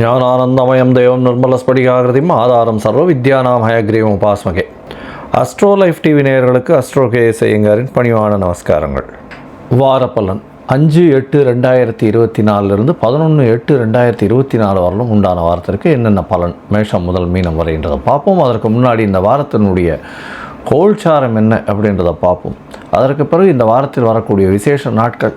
ஞானானந்தமயம் தேவம் நிர்மலஸ்படிகாகிருதியும் ஆதாரம் சர்வ வித்யானாம் ஹயக்ரீவம் உபாஸ்மகே. அஸ்ட்ரோ லைஃப் டிவி நேயர்களுக்கு அஸ்ட்ரோ கே செய்யுங்காரின் பணிவான நமஸ்காரங்கள். வாரப்பலன் அஞ்சு எட்டு ரெண்டாயிரத்தி இருபத்தி நாலுலேருந்து பதினொன்று எட்டு ரெண்டாயிரத்தி இருபத்தி நாலு வரலும் உண்டான வாரத்திற்கு என்னென்ன பலன் மேஷம் முதல் மீனம் வரைன்றதை பார்ப்போம். அதற்கு முன்னாடி இந்த வாரத்தினுடைய கோல்சாரம் என்ன அப்படின்றத பார்ப்போம். அதற்கு பிறகு இந்த வாரத்தில் வரக்கூடிய விசேஷ நாட்கள்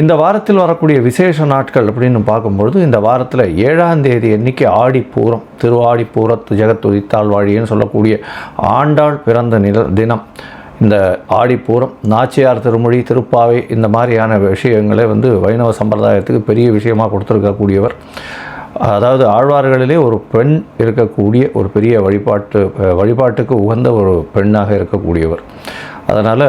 இந்த வாரத்தில் வரக்கூடிய விசேஷ நாட்கள் அப்படின்னு பார்க்கும்பொழுது இந்த வாரத்தில் ஏழாம் தேதி அன்னைக்கு ஆடிப்பூரம் திருவாடிப்பூரத்து ஜெகத்துதித்தாள் வாழின்னு சொல்லக்கூடிய ஆண்டாள் பிறந்த நில தினம். இந்த ஆடிப்பூரம் நாச்சியார் திருமொழி திருப்பாவை இந்த மாதிரியான விஷயங்களை வந்து வைணவ சம்பிரதாயத்துக்கு பெரிய விஷயமாக கொடுத்துருக்கக்கூடியவர். அதாவது ஆழ்வார்களிலே ஒரு பெண் இருக்கக்கூடிய ஒரு பெரிய வழிபாட்டு வழிபாட்டுக்கு உகந்த ஒரு பெண்ணாக இருக்கக்கூடியவர். அதனால்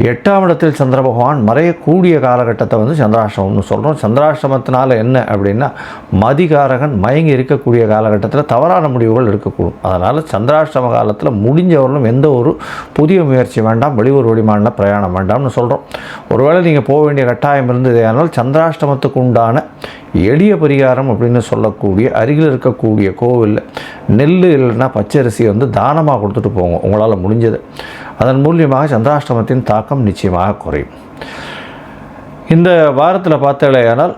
எட்டாம் இடத்தில் சந்திர பகவான் மறையக்கூடிய காலகட்டத்தை வந்து சந்திராஷ்டமம்னு சொல்கிறோம் சந்திராஷ்டமத்தினால என்ன அப்படின்னா மதிகாரகன் மயங்கி இருக்கக்கூடிய காலகட்டத்தில் தவறான முடிவுகள் இருக்கக்கூடும் அதனால் சந்திராஷ்டம காலத்தில் முடிஞ்சவர்களும் எந்த ஒரு புதிய முயற்சி வேண்டாம் வெளியூர் வெளிமாநில பிரயாணம் வேண்டாம்னு சொல்கிறோம் ஒருவேளை நீங்கள் போக வேண்டிய கட்டாயம் இருந்தது ஆனால் சந்திராஷ்டமத்துக்கு உண்டான எளிய பரிகாரம் அப்படின்னு சொல்லக்கூடிய அருகில் இருக்கக்கூடிய கோவிலில் நெல் இல்லைன்னா பச்சரிசி வந்து தானமாக கொடுத்துட்டு போங்க. உங்களால் முடிஞ்சது. அதன் மூலியமாக சந்திராஷ்டமத்தின் தாக்கம் நிச்சயமாக குறையும். இந்த வாரத்தில் பார்த்தாலேயானால்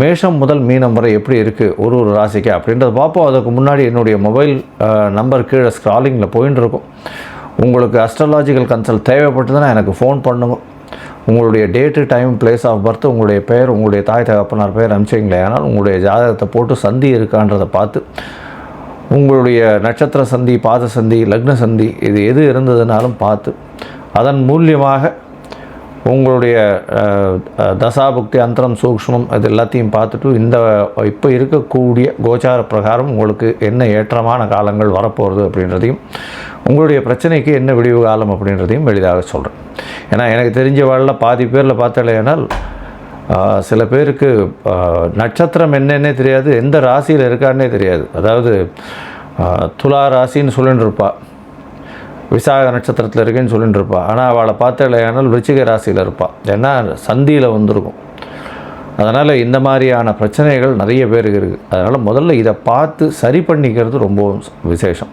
மேஷம் முதல் மீனம் வரை எப்படி இருக்குது ஒரு ஒரு ராசிக்கு அப்படின்றத பார்ப்போம். அதுக்கு முன்னாடி என்னுடைய மொபைல் நம்பர் கீழே ஸ்க்ராலிங்கில் போயின்னு இருக்கும். உங்களுக்கு அஸ்ட்ராலாஜிக்கல் கன்சல்ட் தேவைப்பட்டதுன்னா எனக்கு ஃபோன் பண்ணுங்க. உங்களுடைய date time place of birth உங்களுடைய பெயர் உங்களுடைய தாய் தகப்பனார் பெயர் அனுப்பிச்சிங்களே ஆனால் உங்களுடைய ஜாதகத்தை போட்டு சந்தி இருக்கான்றதை பார்த்து உங்களுடைய நட்சத்திர சந்தி பாத சந்தி லக்ன சந்தி இது எது இருந்ததுனாலும் பார்த்து அதன் மூலியமாக உங்களுடைய தசாபுக்தி அந்தரம் சூக்ஷ்மம் அது எல்லாத்தையும் பார்த்துட்டு இந்த இப்போ இருக்கக்கூடிய கோச்சார பிரகாரம் உங்களுக்கு என்ன ஏற்றமான காலங்கள் வரப்போகிறது அப்படின்றதையும் உங்களுடைய பிரச்சனைக்கு என்ன விடிவு காலம் அப்படின்றதையும் எளிதாக சொல்கிறேன் ஏன்னா எனக்கு தெரிஞ்ச வாழ்ல பாதி பேரில் பார்த்தாலேனால் சில பேருக்கு நட்சத்திரம் என்னன்னே தெரியாது எந்த ராசியில் இருக்கான்னே தெரியாது. அதாவது துலா ராசின்னு சொல்லிட்டு இருப்பாள் விசாக நட்சத்திரத்தில் இருக்கேன்னு சொல்லிட்டு இருப்பாள் ஆனால் அவளை பார்த்தாலேனால் இல்லையானால் விருச்சிக ராசியில் இருப்பாள் ஏன்னா சந்தியில் வந்திருக்கும். அதனால் இந்த மாதிரியான பிரச்சனைகள் நிறைய பேருக்கு இருக்குது அதனால் முதல்ல இதை பார்த்து சரி பண்ணிக்கிறது ரொம்பவும் விசேஷம்.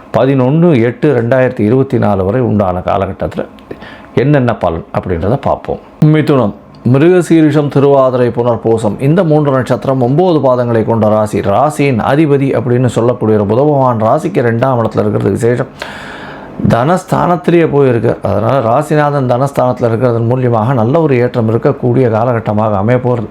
பதினொன்று எட்டு ரெண்டாயிரத்தி இருபத்தி நாலு வரை உண்டான காலகட்டத்தில் என்னென்ன பலன் அப்படின்றத பார்ப்போம். மிதுனம் மிருகசீரிஷம் திருவாதிரை புனர்பூசம் இந்த மூன்று நட்சத்திரம் ஒம்பது பாதங்களை கொண்ட ராசி. ராசியின் அதிபதி அப்படின்னு சொல்லக்கூடிய ஒரு புதபகவான் ராசிக்கு ரெண்டாம் இடத்துல இருக்கிறது விசேஷம். தனஸ்தானத்திலேயே போயிருக்கு. அதனால் ராசிநாதன் தனஸ்தானத்தில் இருக்கிறதன் மூலியமாக நல்ல ஒரு ஏற்றம் இருக்கக்கூடிய காலகட்டமாக அமைய போகிறது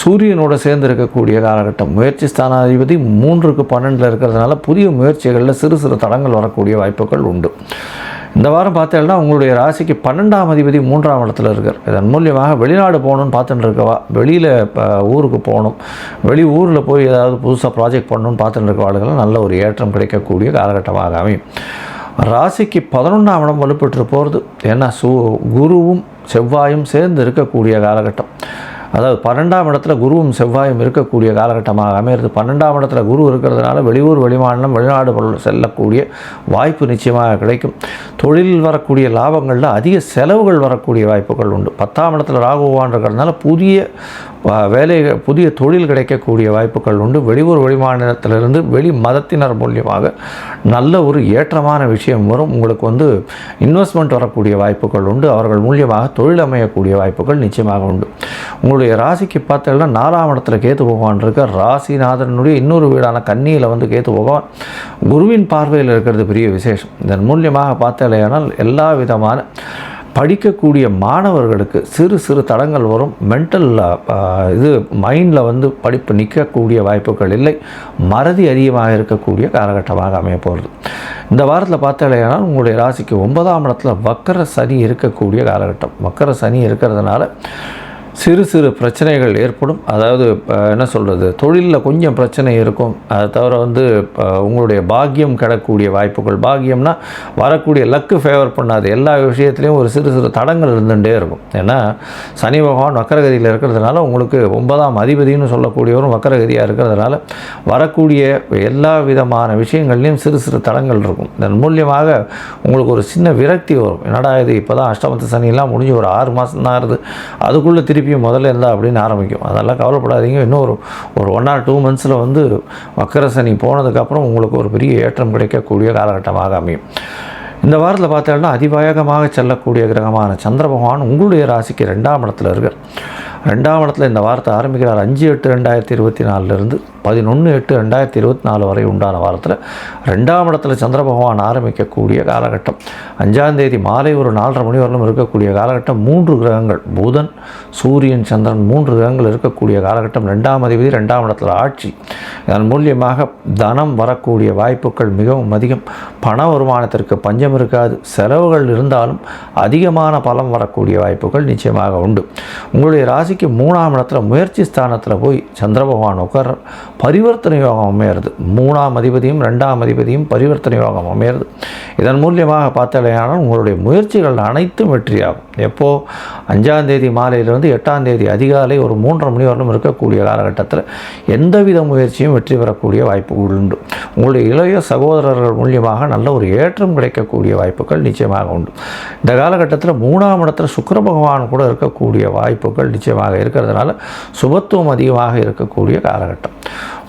சூரியனோட சேர்ந்து இருக்கக்கூடிய காலகட்டம். முயற்சி ஸ்தானாதிபதி மூன்றுக்கு பன்னெண்டில் இருக்கிறதுனால புதிய முயற்சிகளில் சிறு சிறு தடங்கள் வரக்கூடிய வாய்ப்புகள் உண்டு. இந்த வாரம் பார்த்தேன்னா உங்களுடைய ராசிக்கு பன்னெண்டாம் அதிபதி மூன்றாம் இடத்துல இருக்கார். இதன் மூலியமாக வெளிநாடு போகணும்னு பார்த்துட்டு இருக்கவா? வெளியில் இப்போ ஊருக்கு போகணும். வெளி ஊரில் போய் ஏதாவது புதுசாக ப்ராஜெக்ட் பண்ணணும்னு பார்த்துட்டு இருக்க ஆளுகள் நல்ல ஒரு ஏற்றம் கிடைக்கக்கூடிய காலகட்டமாக அமையும். ராசிக்கு பதினொன்றாம் இடம் வலுப்பெற்று போகிறது ஏன்னா சு குருவும் செவ்வாயும் சேர்ந்து இருக்கக்கூடிய காலகட்டம். அதாவது பன்னெண்டாம் இடத்துல குருவும் செவ்வாயும் இருக்கக்கூடிய காலகட்டமாக அமையிறது பன்னெண்டாம் இடத்துல குரு இருக்கிறதுனால வெளியூர் வெளிமாநிலம் வெளிநாடு செல்லக்கூடிய வாய்ப்பு நிச்சயமாக கிடைக்கும். தொழிலில் வரக்கூடிய லாபங்களில் அதிக செலவுகள் வரக்கூடிய வாய்ப்புகள் உண்டு. பத்தாம் இடத்துல ராகுவான் இருக்கிறதுனால புதிய வேலை புதிய தொழில் கிடைக்கக்கூடிய வாய்ப்புகள் உண்டு. வெளியூர் வெளிமாநிலத்திலிருந்து வெளி மதத்தினர் மூலியமாக நல்ல ஒரு ஏற்றமான விஷயம் வரும். உங்களுக்கு வந்து இன்வெஸ்ட்மெண்ட் வரக்கூடிய வாய்ப்புகள் உண்டு. அவர்கள் மூலியமாக தொழில் அமையக்கூடிய வாய்ப்புகள் நிச்சயமாக உண்டு. உங்களுடைய ராசிக்கு பார்த்தீங்கன்னா நாலாம் இடத்துல கேத்து பகவான் இருக்கார். ராசிநாதனுடைய இன்னொரு வீடான கன்னியில் வந்து கேத்து பகவான் குருவின் பார்வையில் இருக்கிறது பெரிய விசேஷம். இதன் மூலியமாக பார்த்தாலேயானால் எல்லா விதமான படிக்கக்கூடிய மாணவர்களுக்கு சிறு சிறு தடங்கள் வரும். மென்டல் இது மைண்டில் வந்து படிப்பு நிற்கக்கூடிய வாய்ப்புகள் இல்லை. மறதி அதிகமாக இருக்கக்கூடிய காலகட்டமாக அமைய போகிறது இந்த வாரத்தில் பார்த்தாலேயானால் உங்களுடைய ராசிக்கு ஒன்பதாம் இடத்துல வக்கர சனி இருக்கக்கூடிய காலகட்டம். வக்கர சனி இருக்கிறதுனால சிறு சிறு பிரச்சனைகள் ஏற்படும். அதாவது என்ன சொல்கிறது தொழிலில் கொஞ்சம் பிரச்சனை இருக்கும். அதை தவிர வந்து உங்களுடைய பாக்கியம் கிடக்கக்கூடிய வாய்ப்புகள். பாக்கியம்னா வரக்கூடிய லக்கு ஃபேவர் பண்ணாது எல்லா விஷயத்துலேயும் ஒரு சிறு சிறு தடங்கள் இருந்துகிட்டே இருக்கும். ஏன்னா சனி பகவான் வக்கரகதியில் இருக்கிறதுனால உங்களுக்கு ஒன்பதாம் அதிபதினு சொல்லக்கூடியவரும் வக்கரகதியாக இருக்கிறதுனால வரக்கூடிய எல்லா விதமான விஷயங்கள்லையும் சிறு சிறு தடங்கள் இருக்கும். இதன் மூலியமாக உங்களுக்கு ஒரு சின்ன விரக்தி வரும். என்னடா இது? இப்போ தான் அஷ்டமத்து சனியெல்லாம் முடிஞ்சு ஒரு ஆறு மாதம் தான் ஆகுது அதுக்குள்ளே திருப்பி திருப்பியும் முதல்ல இருந்தால் அப்படின்னு ஆரம்பிக்கும். அதெல்லாம் கவலைப்படாதீங்க. இன்னும் ஒரு ஒரு ஒன் ஆர் டூ மந்த்ஸில் வந்து வக்கர சனி போனதுக்கப்புறம் உங்களுக்கு ஒரு பெரிய ஏற்றம் கிடைக்கக்கூடிய காலகட்டமாக அமையும். இந்த வாரத்தில் பார்த்தோம்னா அதிவேகமாக செல்லக்கூடிய கிரகமான சந்திர பகவான் உங்களுடைய ராசிக்கு ரெண்டாம் இடத்துல இருக்கார். ரெண்டாம் இடத்துல இந்த வாரத்தை ஆரம்பிக்கிறார். அஞ்சு எட்டு ரெண்டாயிரத்தி இருபத்தி நாலுலேருந்து பதினொன்று எட்டு ரெண்டாயிரத்தி இருபத்தி நாலு வரை உண்டான வாரத்தில் ரெண்டாம் இடத்துல சந்திர பகவான் ஆரம்பிக்கக்கூடிய காலகட்டம். அஞ்சாம் தேதி மாலை ஒரு நாலரை மணி வரலும் இருக்கக்கூடிய காலகட்டம். மூன்று கிரகங்கள் புதன் சூரியன் சந்திரன் மூன்று கிரகங்கள் இருக்கக்கூடிய காலகட்டம். ரெண்டாம் அதிபதி ரெண்டாம் இடத்துல ஆட்சி. இதன் மூலியமாக தனம் வரக்கூடிய வாய்ப்புகள் மிகவும் அதிகம். பண வருமானத்திற்கு பஞ்சம் இருக்காது. செலவுகள் இருந்தாலும் அதிகமான பலம் வரக்கூடிய வாய்ப்புகள் நிச்சயமாக உண்டு. உங்களுடைய ராசிக்கு மூணாம் இடத்துல முயற்சி ஸ்தானத்தில் போய் சந்திர பகவான் உட்கார் பரிவர்த்தனை யோகம் அமையிறது. மூணாம் அதிபதியும் ரெண்டாம் அதிபதியும் பரிவர்த்தனை யோகம் அமையிறது. இதன் மூலியமாக பார்த்தாலேயானால் உங்களுடைய முயற்சிகள் அனைத்தும் வெற்றியாகும். எப்போது அஞ்சாம் தேதி மாலையிலிருந்து எட்டாம் தேதி அதிகாலை ஒரு மூன்றரை மணி வரலும் இருக்கக்கூடிய காலகட்டத்தில் எந்தவித முயற்சியும் வெற்றி பெறக்கூடிய வாய்ப்புகள் உண்டு. உங்களுடைய இளைய சகோதரர்கள் மூலியமாக நல்ல ஒரு ஏற்றம் கிடைக்கக்கூடிய வாய்ப்புகள் நிச்சயமாக உண்டு. இந்த காலகட்டத்தில் மூணாம் இடத்துல சுக்கர பகவான் கூட இருக்கக்கூடிய வாய்ப்புகள் நிச்சயமாக இருக்கிறதுனால சுபத்துவம் அதிகமாக இருக்கக்கூடிய காலகட்டம்.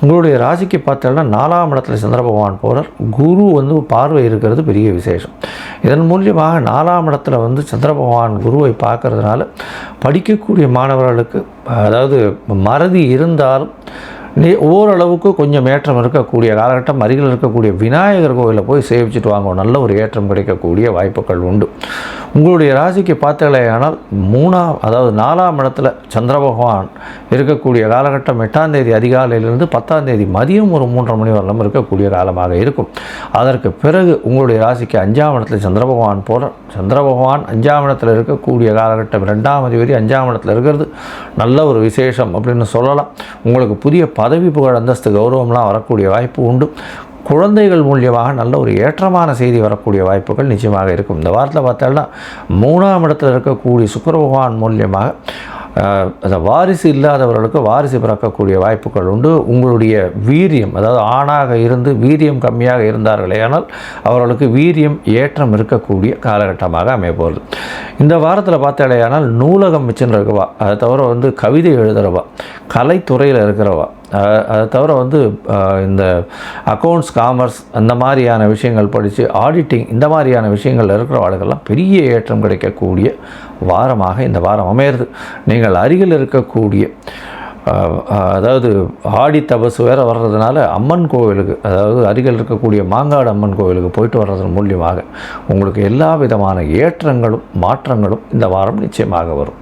உங்களுடைய ராசிக்கு பார்த்தோம்னா நாலாம் இடத்துல சந்திர பகவான் போகிறார் குரு வந்து பார்வை இருக்கிறது பெரிய விசேஷம். இதன் மூலியமாக நாலாம் இடத்துல வந்து சந்திர பகவான் குருவை பார்க்கறதுனால படிக்கக்கூடிய மாணவர்களுக்கு அதாவது மறதி இருந்தாலும் ஓரளவுக்கு கொஞ்சம் ஏற்றம் இருக்கக்கூடிய காலகட்டம் அருகில் இருக்கக்கூடிய விநாயகர் கோவிலில் போய் சேவிச்சுட்டு வாங்க. நல்ல ஒரு ஏற்றம் கிடைக்கக்கூடிய வாய்ப்புகள் உண்டு. உங்களுடைய ராசிக்கு பார்த்தீங்களேயானால் மூணாம் அதாவது நாலாம் இடத்துல சந்திர பகவான் இருக்கக்கூடிய காலகட்டம் எட்டாம் தேதி அதிகாலையிலிருந்து பத்தாம் தேதி மதியம் ஒரு மூன்றரை மணி வரலாம் இருக்கக்கூடிய காலமாக இருக்கும். அதற்கு பிறகு உங்களுடைய ராசிக்கு அஞ்சாம் இடத்துல சந்திர பகவான் போகிறார் சந்திர பகவான் அஞ்சாம் இடத்துல இருக்கக்கூடிய காலகட்டம் ரெண்டாம் அதிபதி அஞ்சாம் இடத்துல இருக்கிறது. நல்ல ஒரு விசேஷம் அப்படின்னு சொல்லலாம். உங்களுக்கு புதிய பதவி புகழ் அந்தஸ்து கௌரவம்லாம் வரக்கூடிய வாய்ப்பு உண்டு. குழந்தைகள் மூலியமாக நல்ல ஒரு ஏற்றமான செய்தி வரக்கூடிய வாய்ப்புகள் நிச்சயமாக இருக்கும். இந்த வாரத்தில் பார்த்தோம்னா மூணாம் இடத்தில் இருக்கக்கூடிய சுக்கர பகவான் மூலியமாக அந்த வாரிசு இல்லாதவர்களுக்கு வாரிசு பிறக்கக்கூடிய வாய்ப்புகள் உண்டு. உங்களுடைய வீரியம் அதாவது ஆணாக இருந்து வீரியம் கம்மியாக இருந்தார்களே ஆனால் அவர்களுக்கு வீரியம் ஏற்றம் இருக்கக்கூடிய காலகட்டமாக அமையப்போகுது இந்த வாரத்தில் பார்த்தாலேயானால் நூலகம் வச்சுருக்கவா அதை தவிர வந்து கவிதை எழுதுகிறவா கலைத்துறையில் இருக்கிறவா? அதை தவிர வந்து இந்த அக்கௌண்ட்ஸ் காமர்ஸ் அந்த மாதிரியான விஷயங்கள் படித்து ஆடிட்டிங் இந்த மாதிரியான விஷயங்கள் ஆளுகள்லாம் பெரிய ஏற்றம் கிடைக்கக்கூடிய வாரமாக இந்த வாரம் அமையிறது. நீங்கள் அருகில் இருக்கக்கூடிய அதாவது ஆடி தபசு வேறு வர்றதுனால அம்மன் கோவிலுக்கு அதாவது அருகில் இருக்கக்கூடிய மாங்காடு அம்மன் கோவிலுக்கு போயிட்டு வர்றதன் மூலியமாக உங்களுக்கு எல்லா விதமான ஏற்றங்களும் மாற்றங்களும் இந்த வாரம் நிச்சயமாக வரும்.